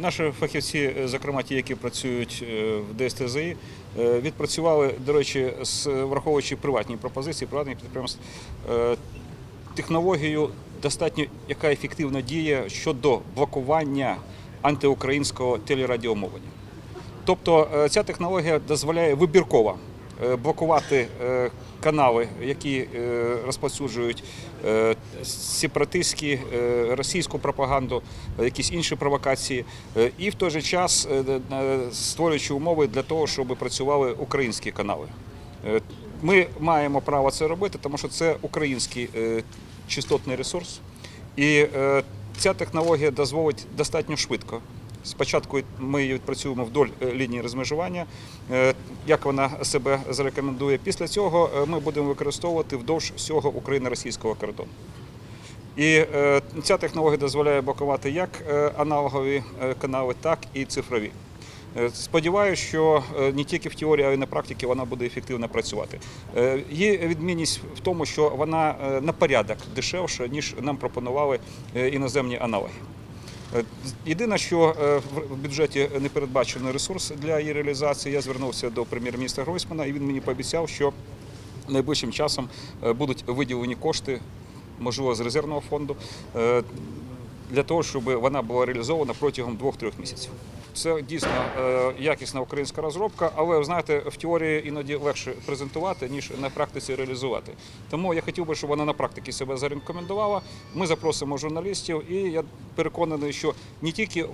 Наші фахівці, е, зокрема ті, які працюють е, в ДСТЗІ, е, відпрацювали, до речі, з враховуючи приватні пропозиції, приватних підприємств, технологію достатньо, яка ефективно діє щодо блокування антиукраїнського телерадіомовлення. Тобто ця технологія дозволяє вибірково блокувати е, канали, які е, розповсюджують е, сепаратистські, е, російську пропаганду, е, якісь інші провокації, е, і в той же час е, е, створюючи умови для того, щоб працювали українські канали. Е, Ми маємо право це робити, тому що це український е, частотний ресурс, і е, ця технологія дозволить достатньо швидко. Спочатку ми її відпрацюємо вдоль е, лінії розмежування, е, як вона себе зарекомендує. Після цього е, ми будемо використовувати вдовж всього україно-російського кордону. І ця технологія дозволяє блокувати як аналогові канали, так і цифрові. Сподіваюся, що не тільки в теорії, а й на практиці вона буде ефективно працювати. Її відмінність в тому, що вона на порядок дешевша, ніж нам пропонували іноземні аналоги. Е, Єдине, що е, в- бюджеті не передбачено ресурс для її реалізації. Я звернувся до прем'єр-міністра Гройсмана, і він мені пообіцяв, що найближчим часом е, будуть виділені кошти, можливо, з резервного фонду, для того, щоб вона була реалізована протягом двох-трьох місяців. Це дійсно е, якісна українська розробка, але знаєте, в теорії іноді легше презентувати, ніж на практиці реалізувати. Тому я хотів би, щоб вона на практиці себе зарекомендувала. Ми запросимо журналістів, і я переконаний, що не тільки в-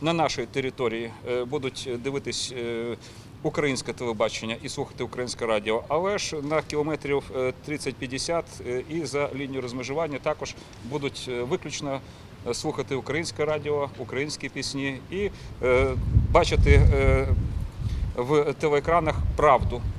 на нашій території е, будуть дивитись е, українське телебачення і слухати українське радіо, але ж на кілометрів е, 30-50 е, і за лінією розмежування також будуть виключно слухати українське радіо, українські пісні і бачити в телеекранах правду